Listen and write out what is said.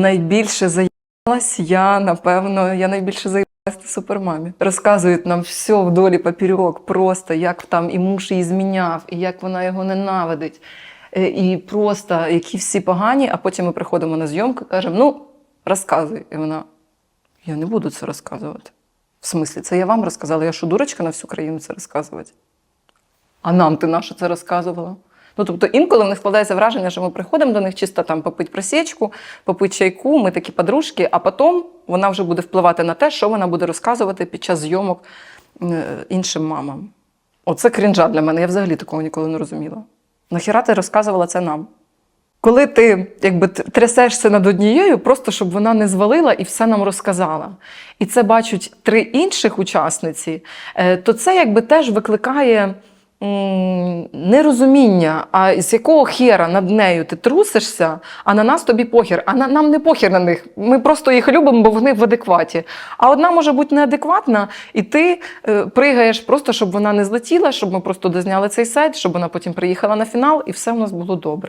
Найбільше заїбалась я, напевно, я найбільше заїбалась на супермамі. Розказують нам все вдолі папірьок, просто як там і муж її зміняв, і як вона його ненавидить. Е, І просто які всі погані, а потім ми приходимо на зйомку і кажемо: ну, розказуй. І вона: я не буду це розказувати. В смислі, це я вам розказала, я що дурочка на всю країну це розказувати? А нам ти на що це розказувала? Ну, тобто інколи в них складається враження, що ми приходимо до них чисто там попити просічку, попити чайку, ми такі подружки, а потім вона вже буде впливати на те, що вона буде розказувати під час зйомок е, іншим мамам. Оце крінжа для мене. Я взагалі такого ніколи не розуміла. Нахіра ти розказувала це нам? Коли ти якби трясешся над однією, просто щоб вона не звалила і все нам розказала. І це бачать три інших учасниці, е, то це якби теж викликає нерозуміння, а з якого хера над нею ти трусишся, а на нас тобі похер. А на, нам не похер на них. Ми просто їх любимо, бо вони в адекваті. А одна може бути неадекватна, і ти е, пригаєш просто, щоб вона не злетіла, щоб ми просто дозняли цей сайт, щоб вона потім приїхала на фінал, і все у нас було добре.